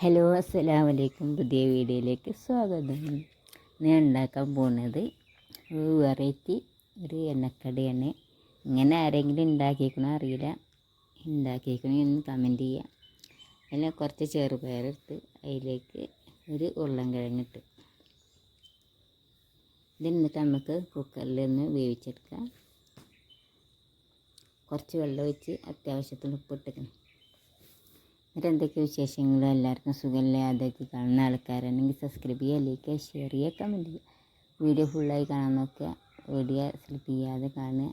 Hello അസ്സലാമു വലൈക്കും പുതിയ വീഡിയോയിലേക്ക് സ്വാഗതം. ഞാൻ ഉണ്ടാക്കാൻ പോകുന്നത് ഒരു വെറൈറ്റി ഒരു എണ്ണക്കടിയാണ്. ഇങ്ങനെ ആരെങ്കിലും ഉണ്ടാക്കിയേക്കണോ അറിയില്ല. ഉണ്ടാക്കിയേക്കണോ എന്ന് കമന്റ് ചെയ്യാം. അതിൽ കുറച്ച് ചെറുപയറെടുത്ത് അതിലേക്ക് ഒരു ഉള്ളം കിഴങ്ങിട്ട് ഇതെന്നിട്ട് നമുക്ക് കുക്കറിൽ നിന്ന് വേവിച്ചെടുക്കാം. കുറച്ച് വെള്ളം ഒഴിച്ച് അത്യാവശ്യത്തിന് ഉപ്പിട്ടിക്കണം. എന്നിട്ട് എന്തൊക്കെ വിശേഷങ്ങൾ എല്ലാവർക്കും സുഖമല്ലേ അതൊക്കെ കാണുന്ന ആൾക്കാരാണെങ്കിൽ സബ്സ്ക്രൈബ് ചെയ്യുക ലൈക്ക് ഷെയർ ചെയ്യുക കമന്റ് ചെയ്യുക. വീഡിയോ ഫുള്ളായി കാണാൻ നോക്കുക. വീഡിയോ സ്ലിപ്പ് ചെയ്യാതെ കാണുക.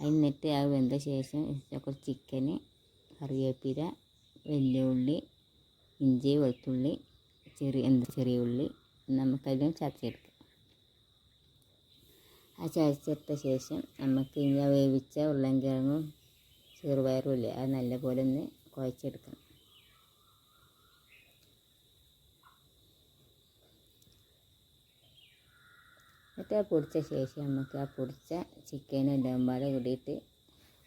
എന്നിട്ട് ആ വെന്ത ശേഷം കുറച്ച് ചിക്കന് കറിവേപ്പില വലിയുള്ളി ഇഞ്ചി വെളുത്തുള്ളി ചെറിയ എന്ത് ചെറിയ ഉള്ളി നമുക്കതിലും ചതച്ചെടുക്കാം. ആ ചതച്ചെടുത്ത ശേഷം നമുക്ക് ഇനി വേവിച്ച ഉരുളൻകിഴങ്ങും ചെറുപയറും ഇല്ലേ? അത് നല്ലപോലെ ഒന്ന് കുഴച്ചെടുക്കണം. എന്നിട്ട് ആ പൊടിച്ച ശേഷം നമുക്ക് ആ പൊടിച്ച ചിക്കനും പാടെ കൂടിയിട്ട്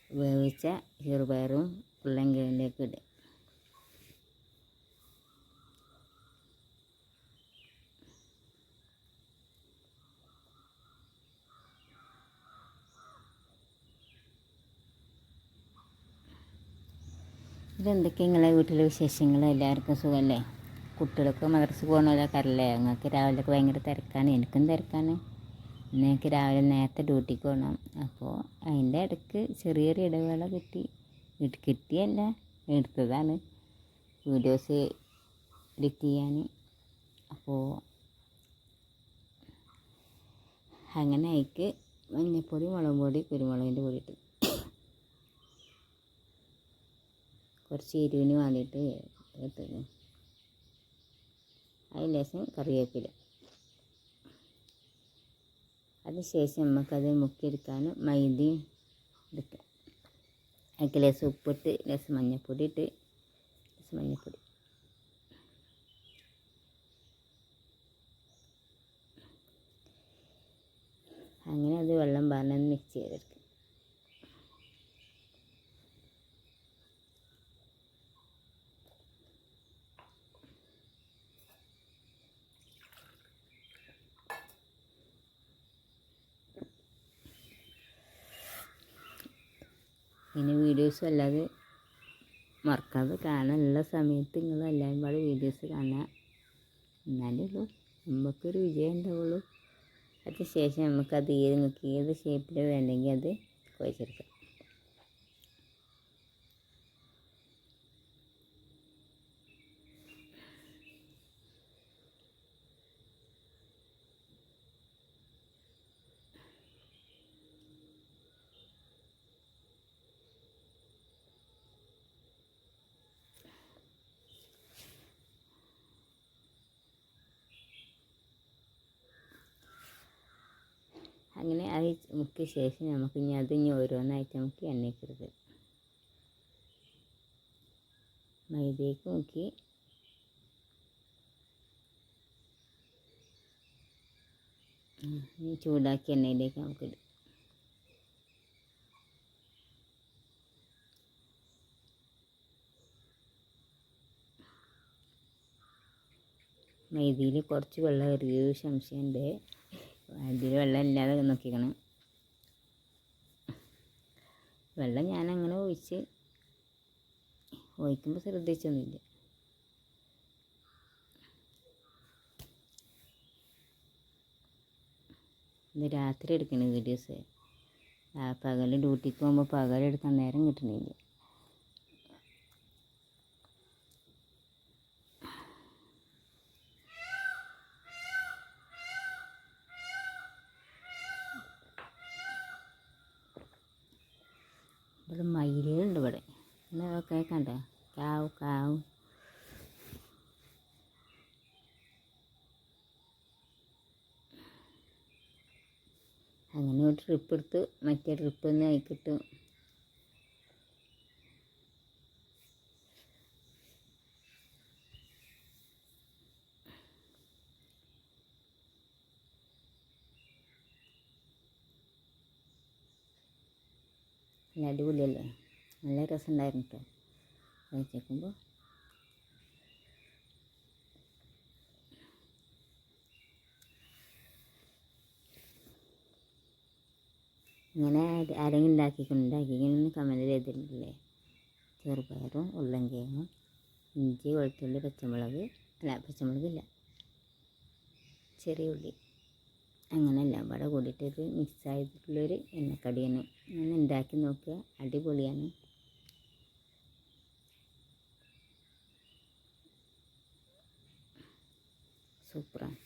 വേവിച്ച ചെറുപയറും ഉരുളൻകിഴങ്ങിലേക്ക് ഇടുക. ഇതെന്തൊക്കെ നിങ്ങളെ വീട്ടിലെ വിശേഷങ്ങൾ എല്ലാവർക്കും സുഖമല്ലേ കുട്ടികൾക്ക് മദർസ് പോകണമല്ലൊക്കെ അറിയില്ലേ ഞങ്ങൾക്ക് രാവിലെയൊക്കെ ഭയങ്കര തിരക്കാണ്. എനിക്കും തിരക്കാണ്. എനിക്ക് രാവിലെ നേരത്തെ ഡ്യൂട്ടിക്ക് പോകണം അപ്പോൾ അതിന്റെ ഇടയ്ക്ക് ചെറിയൊരു ഇടവേള കിട്ടി. വീട്ടിൽ കിട്ടിയല്ല എടുത്തതാണ്. വീഡിയോസ് എഡിറ്റ് ചെയ്യാൻ അപ്പോൾ അങ്ങനെ അയക്ക് മഞ്ഞപ്പൊടി മുളക് പൊടി കുരുമുളകിന്റെ പൊടി ഇട്ട്. കുറച്ച് എരിവിന് വേണ്ടിയിട്ട് ഇട്ടത് അതിന് ലേശം കറിവേപ്പില. അതിനുശേഷം നമുക്കത് മുക്കിയെടുക്കാൻ മൈദയും എടുക്കാം. അതിലേക്ക് ലേശം ഉപ്പിട്ട് ലേശം മഞ്ഞൾപ്പൊടി ഇട്ട് ലേശം മഞ്ഞൾപ്പൊടി. അങ്ങനെ അത് വെള്ളം പറഞ്ഞ് മിക്സ് ചെയ്തെടുക്കും. പിന്നെ വീഡിയോസ് അല്ലാതെ മറക്കാതെ കാണാനുള്ള സമയത്ത് നിങ്ങൾ എല്ലാവരും പാടെ വീഡിയോസ് കാണാൻ എന്നാലേ ഉള്ളൂ. നമുക്കൊരു വിജയം ഉണ്ടാവുള്ളൂ. അതിന് ശേഷം നമുക്കത് ഏത് നിങ്ങൾക്ക് ഏത് ഷേപ്പിൽ വേണ്ടെങ്കിൽ അത് കുഴച്ചെടുക്കാം അങ്ങനെ അത് മുക്കിയ ശേഷം നമുക്ക് ഇനി അത് ഇനി ഓരോന്നായിട്ട് നമുക്ക് എണ്ണയ്ക്കരുത്. മൈദയ്ക്ക് മുക്കി. ചൂടാക്കി എണ്ണയിലേക്ക് നമുക്ക് ഇടും. മൈദയിൽ കുറച്ച് വെള്ളം എറിയൊരു സംശയമുണ്ട് അതിൽ വെള്ളം ഇല്ലാതെ നോക്കിക്കണം. വെള്ളം ഞാൻ അങ്ങനെ ഒഴിച്ച് ഒഴിക്കുമ്പോൾ ശ്രദ്ധിച്ചൊന്നുമില്ല. ഇത് രാത്രി എടുക്കണ വീഡിയോസ്. ആ പകൽ ഡ്യൂട്ടിക്ക് പോകുമ്പോൾ പകലെടുക്കാൻ നേരം കിട്ടണില്ല. ഇവിടെ മയിലുകളുണ്ട് ഇവിടെ. എന്നാ കേൾക്കണ്ട? കാവ് കാവ്. അങ്ങനെ ഒരു ട്രിപ്പ് എടുത്ത് മറ്റേ ട്രിപ്പ് തന്നെ ആയിക്കിട്ടും നല്ല അടിപൊളിയല്ലേ? നല്ല രസമുണ്ടായിരുന്നു കേട്ടോ കഴിച്ചേക്കുമ്പോൾ ഇങ്ങനെ ആരെങ്കിലും ഉണ്ടാക്കിയിട്ടുണ്ടാക്കിക്കണമെന്ന് കമന്റിൽ എഴുതിയിട്ടുണ്ടല്ലേ ചെറുപയറും ഉള്ളം ഇഞ്ചി വെളുത്തുള്ളി പച്ചമുളക് അല്ല പച്ചമുളകില്ല. ചെറിയ ഉള്ളി. അങ്ങനെ എല്ലാം കൂടെ കൂടിയിട്ടൊരു മിക്സായിട്ടുള്ളൊരു എണ്ണക്കടിയാണ്. ഞാൻ ഉണ്ടാക്കി നോക്കുക. അടിപൊളിയാണ്. സൂപ്പറാണ്.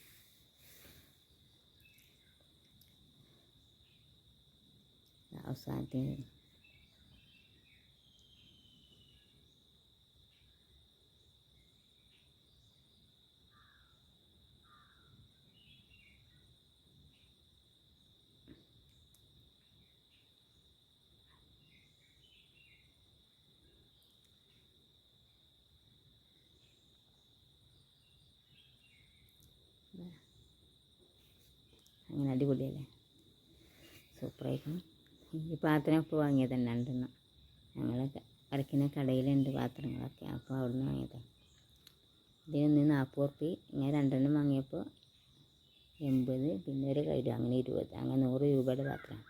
അവസാനത്തിന് അങ്ങനെ അടിപൊളിയല്ലേ? സൂപ്പറായിരിക്കും. ഈ പാത്രം ഇപ്പോൾ വാങ്ങിയത് തന്നെ ഉണ്ടെന്ന് ഞങ്ങൾ അരക്കുന്ന കടയിലുണ്ട് പാത്രങ്ങളൊക്കെ. അപ്പോൾ അവിടുന്ന് വാങ്ങിയതാണ് ഇതിനൊന്ന് നാൽപ്പത് റുപ്യ ഇങ്ങനെ രണ്ടെണ്ണം വാങ്ങിയപ്പോൾ എൺപത് പിന്നെ ഒരു കയ്യിൽ അങ്ങനെ ഇരുപത് അങ്ങനെ നൂറ് രൂപയുടെ പാത്രം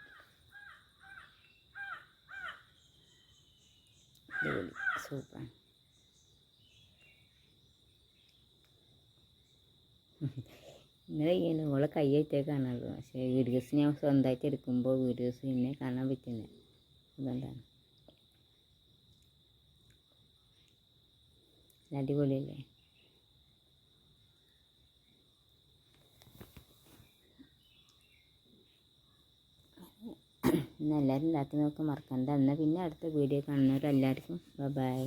അടിപൊളി. സൂപ്പറാണ് ഇങ്ങനെ ഓളെ കൈയായിട്ടേ കാണുള്ളൂ പക്ഷേ വീഡിയോസ് ഞാൻ സ്വന്തമായിട്ട് എടുക്കുമ്പോൾ വീഡിയോസ് പിന്നെ കാണാൻ പറ്റുന്നില്ല അതുകൊണ്ടാണ് അടിപൊളിയല്ലേ? ഇന്ന് എല്ലാവരും ഉണ്ടാക്കി നോക്കാൻ മറക്കണ്ട. എന്നാൽ പിന്നെ അടുത്ത വീഡിയോ കാണുന്നവരെല്ലാവർക്കും ബൈ